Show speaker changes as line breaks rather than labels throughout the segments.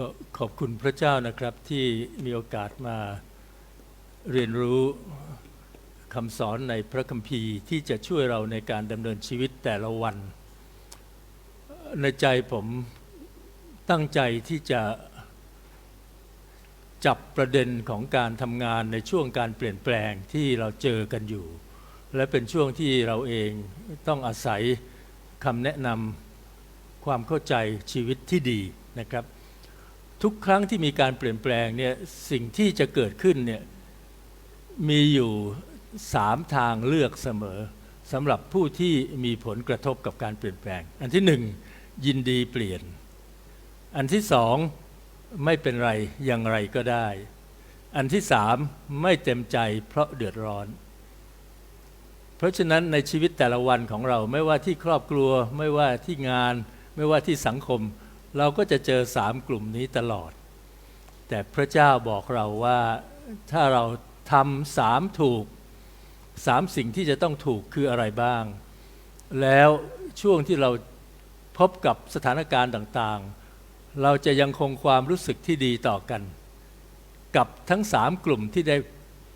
ก็ขอบคุณพระเจ้านะครับที่มีโอกาสมาเรียนรู้คำสอนในพระคัมภีร์ที่จะช่วยเราในการดำเนินชีวิตแต่ละวัน ในใจผมตั้งใจที่จะจับประเด็นของการทำงานในช่วงการเปลี่ยนแปลงที่เราเจอกันอยู่ และเป็นช่วงที่เราเองต้องอาศัยคำแนะนำความเข้าใจชีวิตที่ดีนะครับ ทุกครั้งที่มีการเปลี่ยนแปลงเนี่ยสิ่งที่จะเกิดขึ้นเนี่ยมีอยู่สามทางเลือกเสมอสำหรับผู้ที่มีผลกระทบกับการเปลี่ยนแปลง อันที่หนึ่งยินดีเปลี่ยน อันที่สองไม่เป็นไรอย่างไรก็ได้ อันที่สามไม่เต็มใจเพราะเดือดร้อน เพราะฉะนั้นในชีวิตแต่ละวันของเราไม่ว่าที่ครอบครัว ไม่ว่าที่งาน ไม่ว่าที่สังคม เราก็จะเจอสามกลุ่มนี้ตลอด แต่พระเจ้าบอกเราว่าถ้าเราทำสามถูกสามสิ่งที่จะต้องถูกคืออะไรบ้าง แล้วช่วงที่เราพบกับสถานการณ์ต่างๆ เราจะยังคงความรู้สึกที่ดีต่อกัน กับทั้งสามกลุ่มที่ได้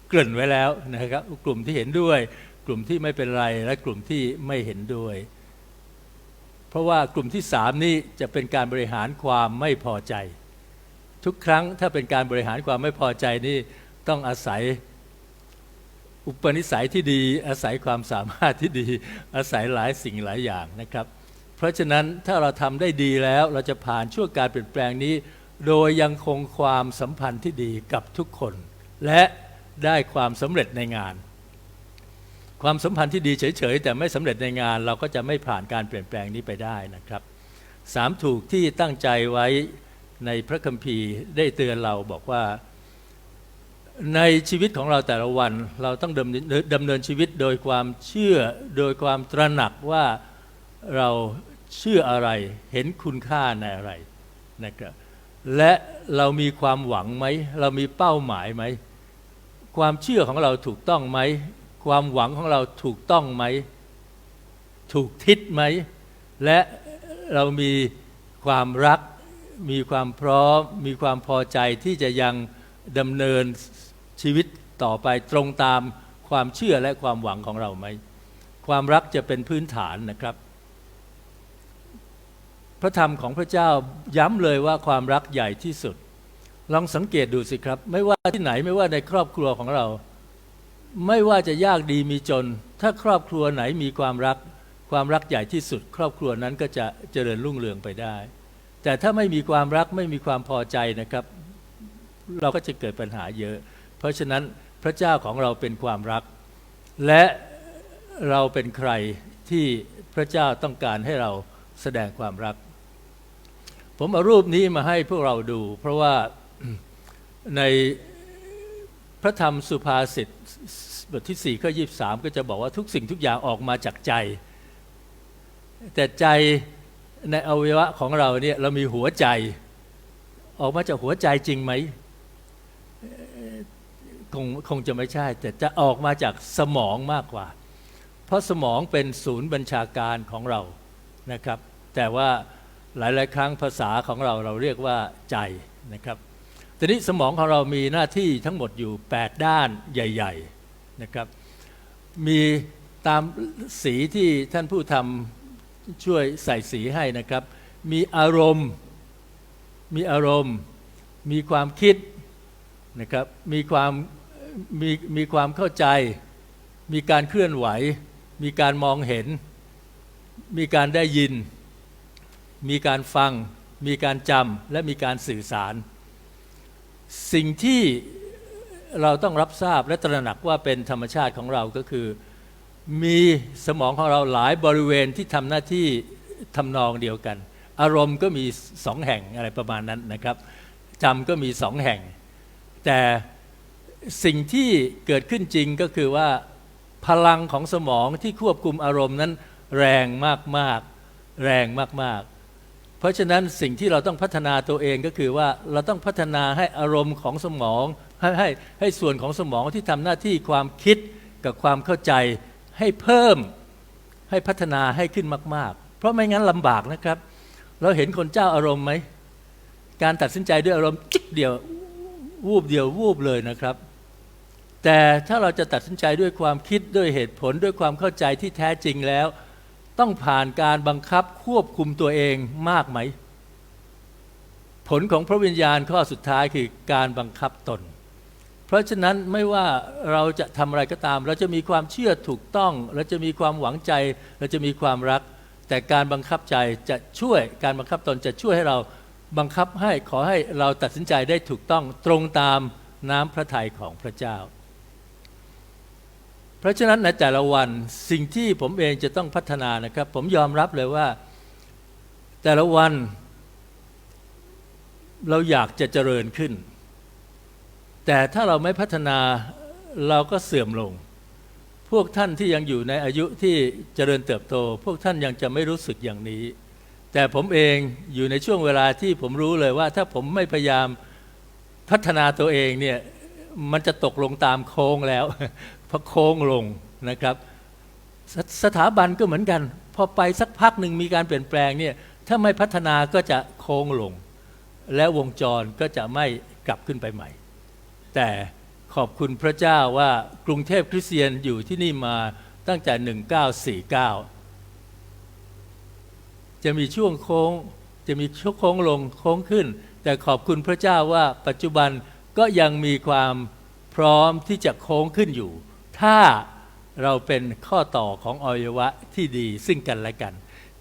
เกริ่นไว้แล้วนะครับ กลุ่มที่เห็นด้วย กลุ่มที่ไม่เป็นไรและกลุ่มที่ไม่เห็นด้วย เพราะว่ากลุ่มที่สามนี้จะเป็นการบริหารความไม่พอใจ ทุกครั้งถ้าเป็นการบริหารความไม่พอใจนี่ต้องอาศัยอุปนิสัยที่ดีอาศัยความสามารถที่ดี อาศัยหลายสิ่งหลายอย่างนะครับ เพราะฉะนั้นถ้าเราทำได้ดีแล้วเราจะผ่านช่วงการเปลี่ยนแปลงนี้ โดยยังคงความสัมพันธ์ที่ดีกับทุกคน และได้ความสำเร็จในงาน ความสัมพันธ์ที่ดีเฉยๆ แต่ไม่สำเร็จในงานเราก็จะไม่ผ่านการเปลี่ยนแปลงนี้ไปได้นะครับสามถูกที่ตั้งใจไว้ในพระคัมภีร์ได้เตือนเราบอกว่า ในชีวิตของเราแต่ละวันเราต้องดำเนินดำเนินชีวิตโดยความเชื่อโดยความตระหนักว่าเราเชื่ออะไรเห็นคุณค่าในอะไรนะครับและเรามีความหวังไหม เรามีเป้าหมายไหม ความเชื่อของเราถูกต้องไหม ความหวังของเราถูกต้องไหม ถูกทิศไหม และเรามีความรัก มีความพร้อม มีความพอใจที่จะยังดำเนินชีวิตต่อไปตรงตามความเชื่อและความหวังของเราไหม ความรักจะเป็นพื้นฐานนะครับ พระธรรมของพระเจ้าย้ำเลยว่าความรักใหญ่ที่สุด ลองสังเกตดูสิครับ ไม่ว่าที่ไหนไม่ว่าในครอบครัวของเรา ไม่ว่าจะยากดีมีจน ถ้าครอบครัวไหนมีความรัก ความรักใหญ่ที่สุด ครอบครัวนั้นก็จะเจริญรุ่งเรืองไปได้ แต่ถ้าไม่มีความรักไม่มีความพอใจนะครับ เราก็จะเกิดปัญหาเยอะ เพราะฉะนั้นพระเจ้าของเราเป็นความรัก และเราเป็นใครที่พระเจ้าต้องการให้เราแสดงความรัก ผมเอารูปนี้มาให้พวกเราดู เพราะว่าใน พระธรรมสุภาษิตบทที่4ี่ข้อยีก็จะบอกว่าทุกสิ่งทุกอย่างออกมาจากใจ แต่ใจในอวัยวะของเราเนี่ยเรามีหัวใจ ออกมาจากหัวใจจริงไหมคงคงจะไม่ใช่ แต่จะออกมาจากสมองมากกว่า เพราะสมองเป็นศูนย์บัญชาการของเรานะครับ แต่ว่าหลาย ๆ ครั้งภาษาของเราเราเรียกว่าใจนะครับ ทีนี้สมองของเรามีหน้าที่ทั้งหมดอยู่ 8 ด้านใหญ่ ๆนะครับ มีตามสีที่ท่านผู้ทำช่วยใส่สีให้นะครับ มีอารมณ์ มีอารมณ์ มีความคิดนะครับ มีความมีมีความเข้าใจ มีการเคลื่อนไหว มีการมองเห็น มีการได้ยิน มีการฟัง มีการจำและมีการสื่อสาร สิ่งที่เราต้องรับทราบและตระหนักว่าเป็นธรรมชาติของเราก็คือ มีสมองของเราหลายบริเวณที่ทำหน้าที่ทำนองเดียวกัน อารมณ์ก็มีสองแห่งอะไรประมาณนั้นนะครับจำก็มีสองแห่ง แต่สิ่งที่เกิดขึ้นจริงก็คือว่าพลังของสมองที่ควบคุมอารมณ์นั้นแรงมากๆ แรงมากๆ เพราะฉะนั้นสิ่งที่เราต้องพัฒนาตัวเองก็คือว่าเราต้องพัฒนาให้อารมณ์ของสมองให้ให้ให้ส่วนของสมองที่ทำหน้าที่ความคิดกับความเข้าใจให้เพิ่มให้พัฒนาให้ขึ้นมาก ๆ เพราะไม่งั้นลำบากนะครับ เราเห็นคนเจ้าอารมณ์ไหมการตัดสินใจด้วยอารมณ์จิกเดียววูบเดียววูบเลยนะครับ แต่ถ้าเราจะตัดสินใจด้วยความคิดด้วยเหตุผลด้วยความเข้าใจที่แท้จริงแล้ว ต้องผ่านการบังคับควบคุมตัวเองมากไหม ผลของพระวิญญาณข้อสุดท้ายคือการบังคับตน เพราะฉะนั้นไม่ว่าเราจะทำอะไรก็ตาม เราจะมีความเชื่อถูกต้อง เราจะมีความหวังใจ เราจะมีความรัก แต่การบังคับใจจะช่วยการบังคับตนจะช่วยให้เราบังคับให้ขอให้เราตัดสินใจได้ถูกต้องตรงตามน้ำพระทัยของพระเจ้า เพราะฉะนั้นในแต่ละวันสิ่งที่ผมเองจะต้องพัฒนานะครับ ผมยอมรับเลยว่าแต่ละวัน เราอยากจะเจริญขึ้น แต่ถ้าเราไม่พัฒนาเราก็เสื่อมลง พวกท่านที่ยังอยู่ในอายุที่เจริญเติบโต พวกท่านยังจะไม่รู้สึกอย่างนี้ แต่ผมเองอยู่ในช่วงเวลาที่ผมรู้เลยว่า ถ้าผมไม่พยายามพัฒนาตัวเองเนี่ยมันจะตกลงตามโค้งแล้ว พระโค้งลงนะครับสสถาบันก็เหมือนกัน พอไปสักพักหนึ่งมีการเปลี่ยนแปลงเนี่ยถ้าไม่พัฒนาก็จะโค้งลง และวงจรก็จะไม่กลับขึ้นไปใหม่ แต่ขอบคุณพระเจ้าว่ากรุงเทพคริสเตียนอยู่ที่นี่มาตั้งแต่ 1949 จะมีช่วงโค้งจะมีช่วงโค้งลงโค้งขึ้น แต่ขอบคุณพระเจ้าว่าปัจจุบันก็ยังมีความพร้อมที่จะโค้งขึ้นอยู่ ถ้าเราเป็นข้อต่อของอวัยวะที่ดีซึ่งกันและกัน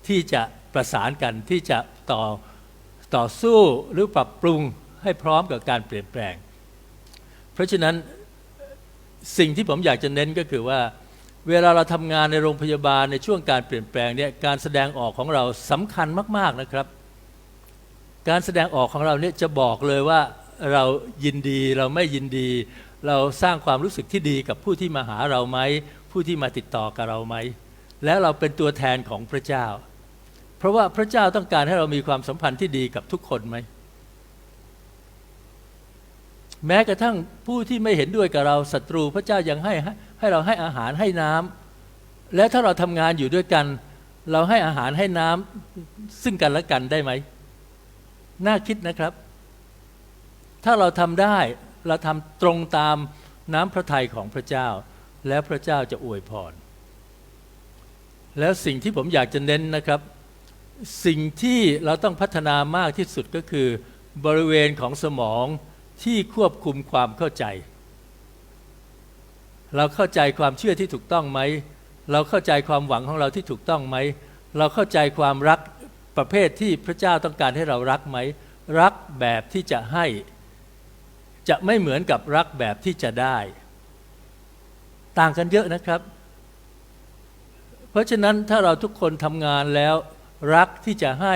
ที่จะประสานกันที่จะต่อต่อสู้หรือปรับปรุงให้พร้อมกับการเปลี่ยนแปลง เพราะฉะนั้นสิ่งที่ผมอยากจะเน้นก็คือว่า เวลาเราทำงานในโรงพยาบาลในช่วงการเปลี่ยนแปลงเนี่ยการแสดงออกของเราสำคัญมาก ๆนะครับ การแสดงออกของเราเนี่ยจะบอกเลยว่าเรายินดีเราไม่ยินดี เราสร้างความรู้สึกที่ดีกับผู้ที่มาหาเราไหม ผู้ที่มาติดต่อกับเราไหม แล้วเราเป็นตัวแทนของพระเจ้า เพราะว่าพระเจ้าต้องการให้เรามีความสัมพันธ์ที่ดีกับทุกคนไหม แม้กระทั่งผู้ที่ไม่เห็นด้วยกับเราศัตรูพระเจ้ายังให้ให้เราให้อาหารให้น้ำและถ้าเราทำงานอยู่ด้วยกัน เราให้อาหารให้น้ำซึ่งกันและกันได้ไหมน่าคิดนะครับ ถ้าเราทำได้ เราทำตรงตามน้ำพระทัยของพระเจ้า แล้วพระเจ้าจะอวยพร แล้วสิ่งที่ผมอยากจะเน้นนะครับ สิ่งที่เราต้องพัฒนามากที่สุดก็คือบริเวณของสมองที่ควบคุมความเข้าใจ เราเข้าใจความเชื่อที่ถูกต้องไหม เราเข้าใจความหวังของเราที่ถูกต้องไหม เราเข้าใจความรักประเภทที่พระเจ้าต้องการให้เรารักไหม รักแบบที่จะให้ จะไม่เหมือนกับรักแบบที่จะได้ ต่างกันเยอะนะครับ เพราะฉะนั้นถ้าเราทุกคนทำงานแล้ว รักที่จะให้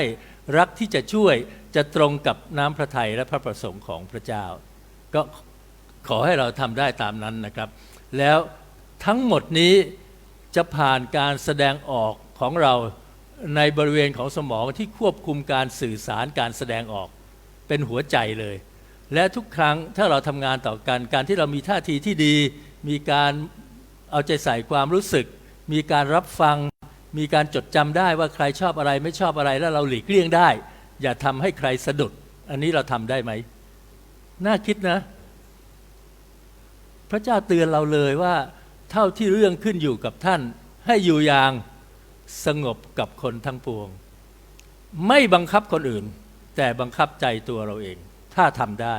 รักที่จะช่วยจะตรงกับน้ำพระทัยและพระประสงค์ของพระเจ้า ก็ขอให้เราทำได้ตามนั้นนะครับ แล้วทั้งหมดนี้จะผ่านการแสดงออกของเราในบริเวณของสมองที่ควบคุมการสื่อสารการแสดงออกเป็นหัวใจเลย และทุกครั้งถ้าเราทำงานต่อกัน การที่เรามีท่าทีที่ดี มีการเอาใจใส่ความรู้สึก มีการรับฟัง มีการจดจำได้ว่าใครชอบอะไรไม่ชอบอะไรแล้วเราหลีกเลี่ยงได้ อย่าทำให้ใครสะดุด อันนี้เราทำได้ไหม น่าคิดนะ พระเจ้าเตือนเราเลยว่าเท่าที่เรื่องขึ้นอยู่กับท่าน ให้อยู่อย่างสงบกับคนทั้งปวง ไม่บังคับคนอื่น แต่บังคับใจตัวเราเอง ถ้าทำได้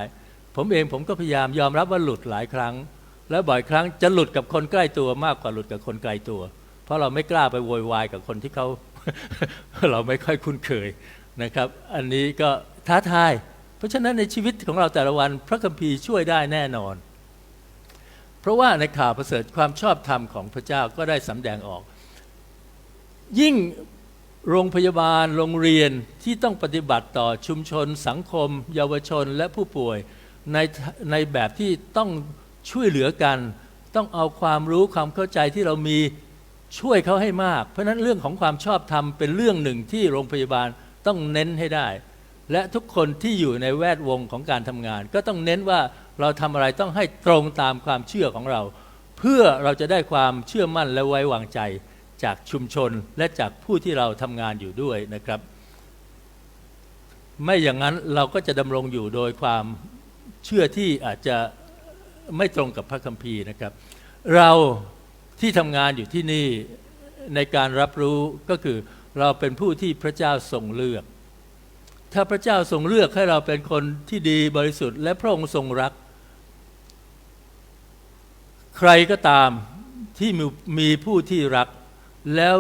ผมเองผมก็พยายามยอมรับว่าหลุดหลายครั้ง และบ่อยครั้งจะหลุดกับคนใกล้ตัวมากกว่าหลุดกับคนไกลตัว เพราะเราไม่กล้าไปโวยวายกับคนที่เขาเราไม่ค่อยคุ้นเคยนะครับ อันนี้ก็ท้าทาย เพราะฉะนั้นในชีวิตของเราแต่ละวันพระคัมภีร์ช่วยได้แน่นอน เพราะว่าในข่าวประเสริฐความชอบธรรมของพระเจ้าก็ได้สำแดงออก ยิ่ง โรงพยาบาลโรงเรียนที่ต้องปฏิบัติต่อชุมชน สังคม เยาวชนและผู้ป่วยในในแบบที่ต้องช่วยเหลือกัน ต้องเอาความรู้ความเข้าใจที่เรามีช่วยเขาให้มาก เพราะฉะนั้นเรื่องของความชอบธรรมเป็นเรื่องหนึ่งที่โรงพยาบาลต้องเน้นให้ได้ และทุกคนที่อยู่ในแวดวงของการทำงาน ก็ต้องเน้นว่าเราทำอะไรต้องให้ตรงตามความเชื่อของเรา เพื่อเราจะได้ความเชื่อมั่นและไว้วางใจ จากชุมชนและจากผู้ที่เราทำงานอยู่ด้วยนะครับ ไม่อย่างนั้นเราก็จะดำรงอยู่โดยความเชื่อที่อาจจะไม่ตรงกับพระคัมภีร์นะครับ เราที่ทำงานอยู่ที่นี่ในการรับรู้ก็คือเราเป็นผู้ที่พระเจ้าทรงเลือก ถ้าพระเจ้าทรงเลือกให้เราเป็นคนที่ดีบริสุทธิ์ และพระองค์ทรงรัก ใครก็ตามที่มีมีผู้ที่รัก แล้ว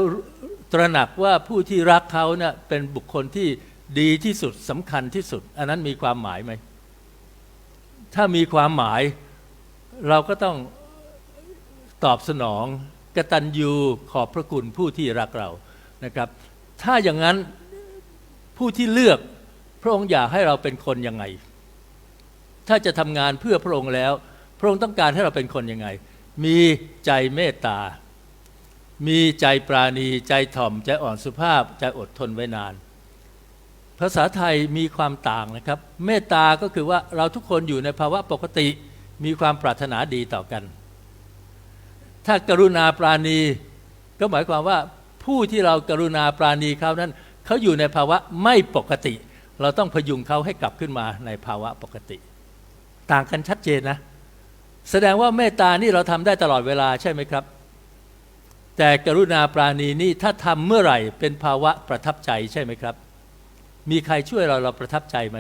ตระหนักว่าผู้ที่รักเขาเนะ่ยเป็นบุคคลที่ดีที่สุดสำคัญที่สุด อันนั้นมีความหมายไหม ถ้ามีความหมายเราก็ต้องตอบสนองกตัญญูขอบพระคุณผู้ที่รักเรานะครับ ถ้าอย่างนั้นผู้ที่เลือกพระองค์อยากให้เราเป็นคนยังไง ถ้าจะทำงานเพื่อพระองค์แล้ว พระองค์ต้องการให้เราเป็นคนยังไง มีใจเมตตา มีใจปราณีใจถ่อมใจอ่อนสุภาพใจอดทนไว้นาน ภาษาไทยมีความต่างนะครับ เมตตาก็คือว่าเราทุกคนอยู่ในภาวะปกติมีความปรารถนาดีต่อกัน ถ้ากรุณาปราณีก็หมายความว่าผู้ที่เรากรุณาปราณีเขานั้นเขาอยู่ในภาวะไม่ปกติ เราต้องพยุงเขาให้กลับขึ้นมาในภาวะปกติ ต่างกันชัดเจนนะ แสดงว่าเมตตานี่เราทำได้ตลอดเวลาใช่ไหมครับ แต่กรุณาปราณีนี่ถ้าทำเมื่อไหร่เป็นภาวะประทับใจใช่ไหมครับ มีใครช่วยเราเราประทับใจไหม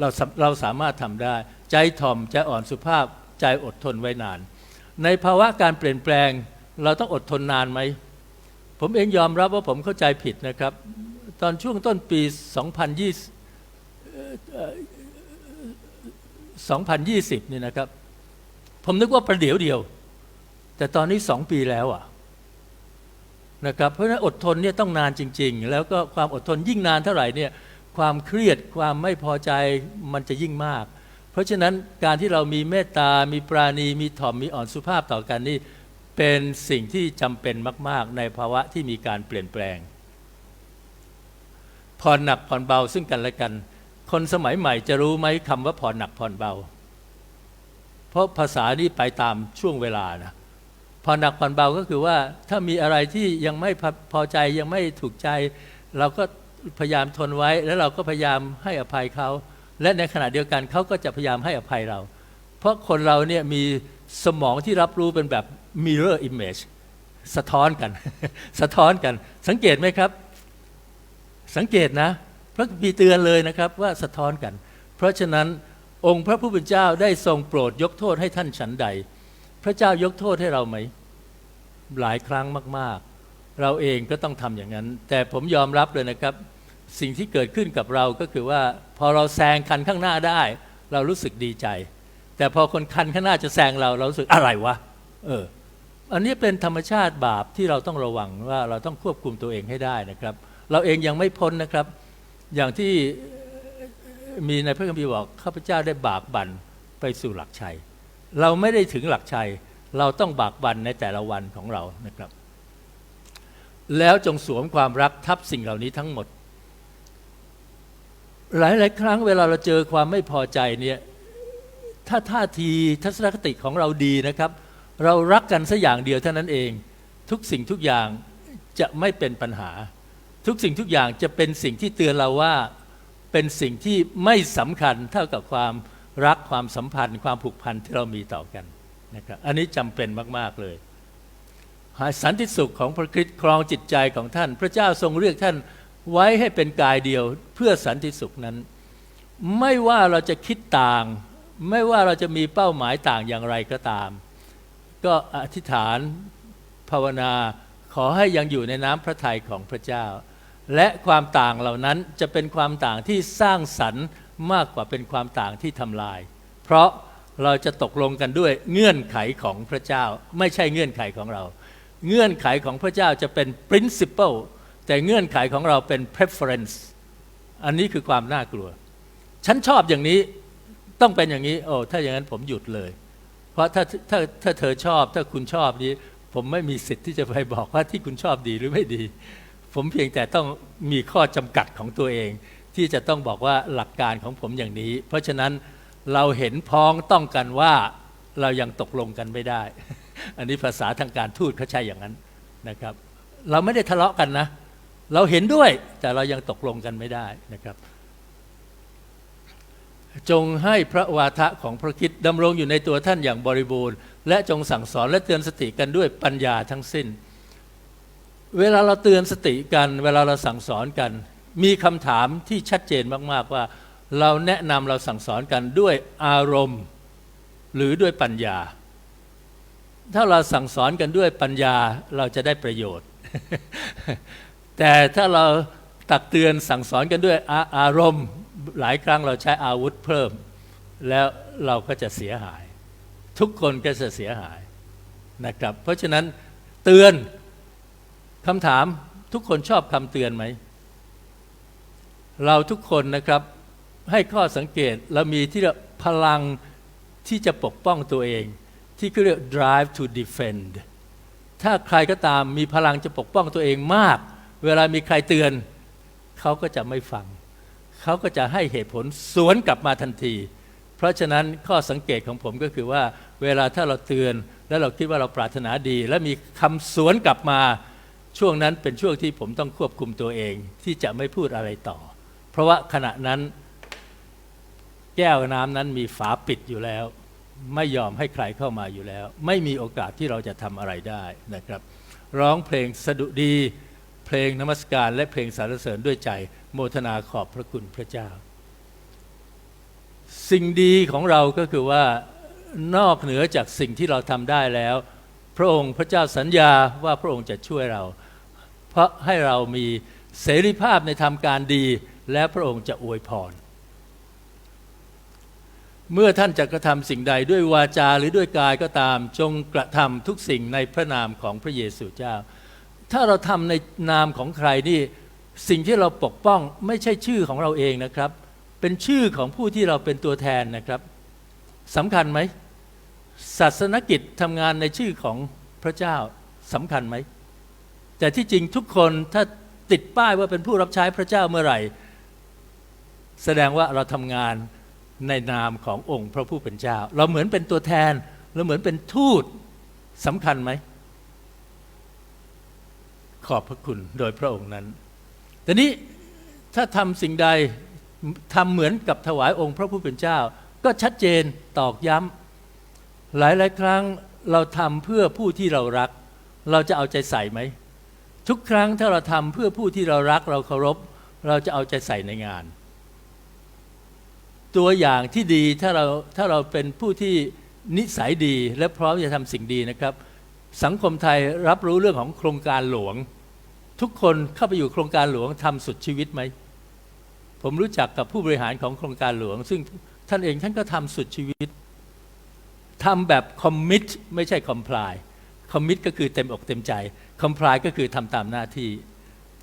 เราเราสามารถทำได้ ใจถ่อมใจอ่อนสุภาพใจอดทนไว้นาน ในภาวะการเปลี่ยนแปลง เราต้องอดทนนานไหม ผมเองยอมรับว่าผมเข้าใจผิดนะครับ ตอนช่วงต้นปี 2020 2020 นี่นะครับ ผมนึกว่าประเดี๋ยวเดียว แต่ตอนนี้สองปีแล้วอะนะครับเพราะฉะนั้นอดทนเนี่ยต้องนานจริง ๆ แล้วก็ความอดทนยิ่งนานเท่าไหร่เนี่ยความเครียดความไม่พอใจมันจะยิ่งมาก เพราะฉะนั้นการที่เรามีเมตตา มีปราณี มีถ่อม มีอ่อนสุภาพต่อกันนี่เป็นสิ่งที่จำเป็นมาก ๆ ในภาวะที่มีการเปลี่ยนแปลงผ่อนหนักผ่อนเบาซึ่งกันและกัน คนสมัยใหม่จะรู้ไหมคำว่าผ่อนหนักผ่อนเบา เพราะภาษานี้ไปตามช่วงเวลานะ ผ่อหนักผ่อนเบาก็คือว่าถ้ามีอะไรที่ยังไม่พอใจยังไม่ถูกใจ เราก็พยายามทนไว้ แล้วเราก็พยายามให้อภัยเขา และในขณะเดียวกันเขาก็จะพยายามให้อภัยเรา เพราะคนเราเนี่ยมีสมองที่รับรู้เป็นแบบ mirror image สะท้อนกัน สะท้อนกัน สังเกตไหมครับ สังเกตนะพระบีเตือนเลยนะครับว่าสะท้อนกัน เพราะฉะนั้นองค์พระผู้เป็นเจ้าได้ทรงโปรดยกโทษให้ท่านฉันใด พระเจ้ายกโทษให้เราไหม หลายครั้งมาก ๆ เราเองก็ต้องทำอย่างนั้น แต่ผมยอมรับเลยนะครับ สิ่งที่เกิดขึ้นกับเราก็คือว่า พอเราแซงคันข้างหน้าได้ เรารู้สึกดีใจ แต่พอคนคันข้างหน้าจะแซงเราเรารู้สึกอะไรวะเอออันนี้เป็นธรรมชาติบาปที่เราต้องระวังว่าเราต้องควบคุมตัวเองให้ได้นะครับ เราเองยังไม่พ้นนะครับ อย่างที่มีในพระคัมภีร์บอกข้าพเจ้าได้บากบั่นไปสู่หลักชัย เราไม่ได้ถึงหลักชัย เราต้องบากบั่นในแต่ละวันของเรานะครับ แล้วจงสวมความรักทับสิ่งเหล่านี้ทั้งหมด หลายๆ ครั้งเวลาเราเจอความไม่พอใจเนี่ยถ้าท่าทีทัศนคติของเราดีนะครับ เรารักกันสัอย่างเดียวเท่านั้นเอง ทุกสิ่งทุกอย่างจะไม่เป็นปัญหา ทุกสิ่งทุกอย่างจะเป็นสิ่งที่เตือนเราว่าเป็นสิ่งที่ไม่สำคัญเท่ากับความ รักความสัมพันธ์ความผูกพันที่เรามีต่อกันนะครับอันนี้จำเป็นมาก ๆ เลยหาสันติสุขของพระคริสต์ครองจิตใจของท่าน พระเจ้าทรงเรียกท่านไว้ให้เป็นกายเดียวเพื่อสันติสุขนั้น ไม่ว่าเราจะคิดต่าง ไม่ว่าเราจะมีเป้าหมายต่างอย่างไรก็ตาม ก็อธิษฐานภาวนาขอให้ยังอยู่ในน้ำพระทัยของพระเจ้า และความต่างเหล่านั้นจะเป็นความต่างที่สร้างสรรค์ มากกว่าเป็นความต่างที่ทำลาย เพราะเราจะตกลงกันด้วยเงื่อนไขของพระเจ้า ไม่ใช่เงื่อนไขของเรา เงื่อนไขของพระเจ้าจะเป็น principle แต่เงื่อนไขของเราเป็น preference อันนี้คือความน่ากลัว ฉันชอบอย่างนี้ต้องเป็นอย่างนี้ โอ้ถ้าอย่างนั้นผมหยุดเลย เพราะถ้าถ้าถ้าเธอชอบ ถ้าคุณชอบนี้ ผมไม่มีสิทธิ์ที่จะไปบอกว่าที่คุณชอบดีหรือไม่ดี ผมเพียงแต่ต้องมีข้อจำกัดของตัวเอง ที่จะต้องบอกว่าหลักการของผมอย่างนี้ เพราะฉะนั้นเราเห็นพ้องต้องกันว่าเรายังตกลงกันไม่ได้ อันนี้ภาษาทางการทูตเขาใช้อย่างนั้นนะครับ เราไม่ได้ทะเลาะกันนะ เราเห็นด้วยแต่เรายังตกลงกันไม่ได้นะครับ จงให้พระวาทะของพระคิดดำรงอยู่ในตัวท่านอย่างบริบูรณ์ และจงสั่งสอนและเตือนสติกันด้วยปัญญาทั้งสิ้น เวลาเราเตือนสติกัน เวลาเราสั่งสอนกัน มีคำถามที่ชัดเจนมากๆว่า เราแนะนำเราสั่งสอนกันด้วยอารมณ์ หรือด้วยปัญญา ถ้าเราสั่งสอนกันด้วยปัญญาเราจะได้ประโยชน์ แต่ถ้าเราตักเตือนสั่งสอนกันด้วยอาอารมณ์หลายครั้งเราใช้อาวุธเพิ่ม แล้วเราก็จะเสียหาย ทุกคนก็จะเสียหายนะครับ เพราะฉะนั้นเตือนคำถามทุกคนชอบคำเตือนไหม เราทุกคนนะครับให้ข้อสังเกตเรามีที่เรียกพลังที่จะปกป้องตัวเอง ที่เรียก drive to defend ถ้าใครก็ตามมีพลังจะปกป้องตัวเองมาก เวลามีใครเตือน เขาก็จะไม่ฟัง เขาก็จะให้เหตุผลสวนกลับมาทันที เพราะฉะนั้นข้อสังเกตของผมก็คือว่า เวลาถ้าเราเตือนแล้วเราคิดว่าเราปรารถนาดี และมีคำสวนกลับมาช่วงนั้นเป็นช่วงที่ผมต้องควบคุมตัวเอง ที่จะไม่พูดอะไรต่อ เพราะว่าขณะนั้นแก้วน้ำนั้นมีฝาปิดอยู่แล้ว ไม่ยอมให้ใครเข้ามาอยู่แล้ว ไม่มีโอกาสที่เราจะทำอะไรได้นะครับ ร้องเพลงสดุดี เพลงนมัสการ และเพลงสรรเสริญด้วยใจโมทนาขอบพระคุณพระเจ้า สิ่งดีของเราก็คือว่านอกเหนือจากสิ่งที่เราทำได้แล้ว พระองค์พระเจ้าสัญญาว่าพระองค์จะช่วยเรา เพราะให้เรามีเสรีภาพในทำการดี และพระองค์จะอวยพร เมื่อท่านจะกระทำสิ่งใดด้วยวาจาหรือด้วยกายก็ตามจงกระทำทุกสิ่งในพระนามของพระเยซูเจ้า ถ้าเราทำในนามของใครนี่สิ่งที่เราปกป้องไม่ใช่ชื่อของเราเองนะครับ เป็นชื่อของผู้ที่เราเป็นตัวแทนนะครับสำคัญไหมศาสนกิจทำงานในชื่อของพระเจ้าสำคัญไหมแต่ที่จริงทุกคนถ้าติดป้ายว่าเป็นผู้รับใช้พระเจ้าเมื่อไหร่ แสดงว่าเราทำงานในนามขององค์พระผู้เป็นเจ้า เราเหมือนเป็นตัวแทน เราเหมือนเป็นทูตสำคัญไหม ขอบพระคุณโดยพระองค์นั้นแต่นี้ถ้าทำสิ่งใดทำเหมือนกับถวายองค์พระผู้เป็นเจ้า ก็ชัดเจนตอกย้ำหลายหลายครั้งเราทำเพื่อผู้ที่เรารัก เราจะเอาใจใส่ไหม ทุกครั้งถ้าเราทำเพื่อผู้ที่เรารักเราเคารพ เราจะเอาใจใส่ในงาน ตัวอย่างที่ดีถ้าเราถ้าเราเป็นผู้ที่นิสัยดีและพร้อมจะทำสิ่งดีนะครับ สังคมไทยรับรู้เรื่องของโครงการหลวง ทุกคนเข้าไปอยู่โครงการหลวงทำสุดชีวิตไหม ผมรู้จักกับผู้บริหารของโครงการหลวง ซึ่งท่านเองท่านก็ทำสุดชีวิตทำแบบคอมมิตไม่ใช่คอมพลายคอมมิตก็คือเต็มอกเต็มใจคอมพลายก็คือทำตามหน้าที่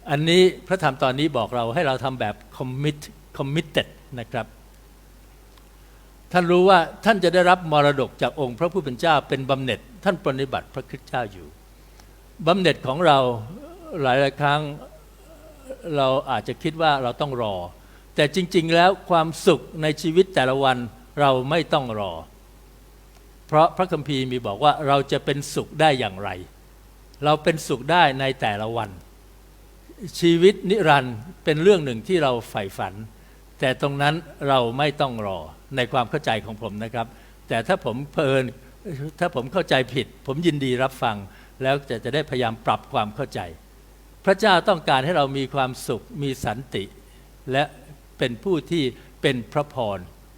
อันนี้พระธรรมตอนนี้บอกเราให้เราทำแบบคอมมิตคอมมิตเต็ดนะครับ ท่านรู้ว่าท่านจะได้รับมรดกจากองค์พระผู้เป็นเจ้าเป็นบำเหน็จ ท่านปฏิบัติพระคริสต์เจ้าอยู่บำเหน็จของเราหลายหลายครั้งเราอาจจะคิดว่าเราต้องรอ แต่จริง ๆ แล้วความสุขในชีวิตแต่ละวันเราไม่ต้องรอ เพราะพระคัมภีร์มีบอกว่าเราจะเป็นสุขได้อย่างไร เราเป็นสุขได้ในแต่ละวัน ชีวิตนิรันดร์เป็นเรื่องหนึ่งที่เราใฝ่ฝัน แต่ตรงนั้นเราไม่ต้องรอ ในความเข้าใจของผมนะครับ แต่ถ้าผมเพลินถ้าผมเข้าใจผิด ผมยินดีรับฟัง แล้วจะจะได้พยายามปรับความเข้าใจ พระเจ้าต้องการให้เรามีความสุขมีสันติ และเป็นผู้ที่เป็นพระพร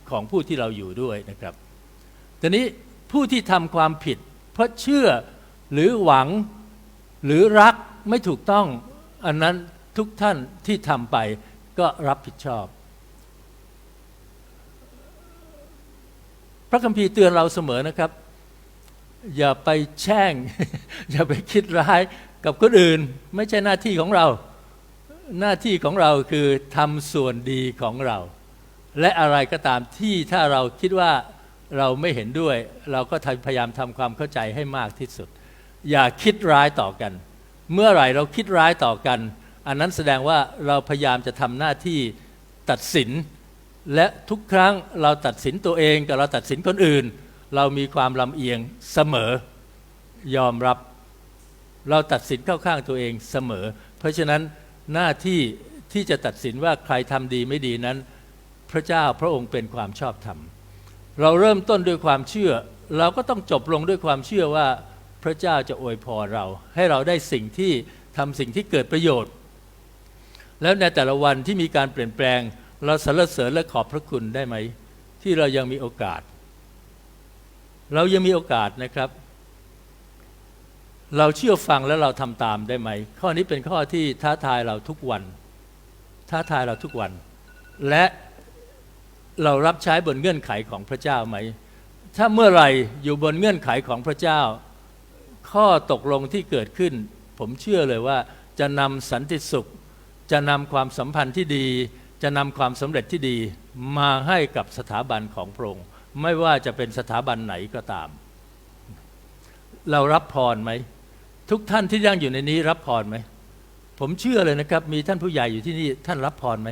ของผู้ที่เราอยู่ด้วยนะครับทีนี้ผู้ที่ทำความผิด เพราะเชื่อหรือหวังหรือรักไม่ถูกต้อง อันนั้นทุกท่านที่ทำไปก็รับผิดชอบ ระคัมภีร์เตือนเราเสมอนะครับ อย่าไปแช่ง อย่าไปคิดร้ายกับคนอื่น ไม่ใช่หน้าที่ของเรา หน้าที่ของเราคือทำส่วนดีของเรา และอะไรก็ตามที่ถ้าเราคิดว่าเราไม่เห็นด้วย เราก็พยายามทำความเข้าใจให้มากที่สุด อย่าคิดร้ายต่อกัน เมื่อไหร่เราคิดร้ายต่อกัน อันนั้นแสดงว่าเราพยายามจะทำหน้าที่ตัดสิน และทุกครั้งเราตัดสินตัวเองกับเราตัดสินคนอื่น เรามีความลำเอียงเสมอยอมรับ เราตัดสินเข้าข้างตัวเองเสมอ เพราะฉะนั้นหน้าที่ที่จะตัดสินว่าใครทำดีไม่ดีนั้น พระเจ้าพระองค์เป็นความชอบธรรมเราเริ่มต้นด้วยความเชื่อ เราก็ต้องจบลงด้วยความเชื่อว่าพระเจ้าจะอวยพรเรา ให้เราได้สิ่งที่ทำสิ่งที่เกิดประโยชน์ แล้วในแต่ละวันที่มีการเปลี่ยนแปลง เราสรรเสริญและขอบพระคุณได้ไหม ที่เรายังมีโอกาส เรายังมีโอกาสนะครับ เราเชื่อฟังแล้วเราทำตามได้ไหม ข้อนี้เป็นข้อที่ท้าทายเราทุกวัน ท้าทายเราทุกวัน และเรารับใช้บนเงื่อนไขของพระเจ้าไหม ถ้าเมื่อไหร่อยู่บนเงื่อนไขของพระเจ้า ข้อตกลงที่เกิดขึ้น ผมเชื่อเลยว่าจะนำสันติสุข จะนำความสัมพันธ์ที่ดี จะนำความสำเร็จที่ดีมาให้กับสถาบันของพระองค์ไม่ว่าจะเป็นสถาบันไหนก็ตาม เรารับพรไหม ทุกท่านที่ยังอยู่ในนี้รับพรไหม ผมเชื่อเลยนะครับ มีท่านผู้ใหญ่อยู่ที่นี่ ท่านรับพรไหม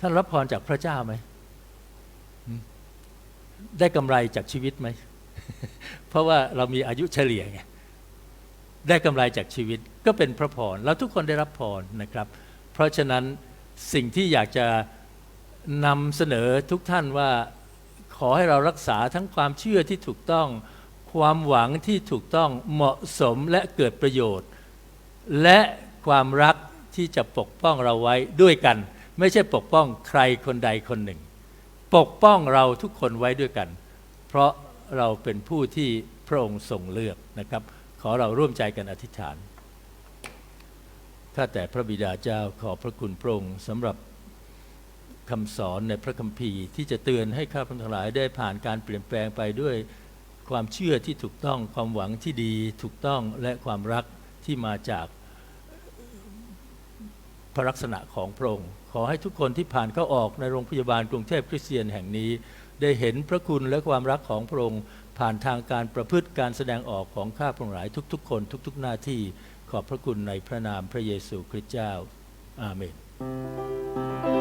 ท่านรับพรจากพระเจ้าไหมอืมได้กำไรจากชีวิตไหม เพราะว่าเรามีอายุเฉลี่ยไงได้กำไรจากชีวิตก็เป็นพระพรเราทุกคนได้รับพรนะครับ เพราะฉะนั้น สิ่งที่อยากจะนำเสนอทุกท่านว่าขอให้เรารักษาทั้งความเชื่อที่ถูกต้อง ความหวังที่ถูกต้องเหมาะสมและเกิดประโยชน์ และความรักที่จะปกป้องเราไว้ด้วยกัน ไม่ใช่ปกป้องใครคนใดคนหนึ่ง ปกป้องเราทุกคนไว้ด้วยกัน เพราะเราเป็นผู้ที่พระองค์ทรงเลือกนะครับ ขอเราร่วมใจกันอธิษฐาน ข้าแต่พระบิดาเจ้าขอพระคุณพระองค์สำหรับคำสอนในพระคัมภีร์ ที่จะเตือนให้ข้าพเจ้าทั้งหลายได้ผ่านการเปลี่ยนแปลงไปด้วยความเชื่อที่ถูกต้องความหวังที่ดีถูกต้องและความรักที่มาจากพระลักษณะของพระองค์ ขอให้ทุกคนที่ผ่านเข้าออกในโรงพยาบาลกรุงเทพคริสเตียนแห่งนี้ ได้เห็นพระคุณและความรักของพระองค์ ผ่านทางการประพฤติการแสดงออกของข้าพระองค์หลายทุก ๆ คนทุก ๆ หน้าที่ ขอบพระคุณในพระนามพระเยซูคริสต์เจ้า อาเมน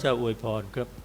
เจ้าอวยพรครับ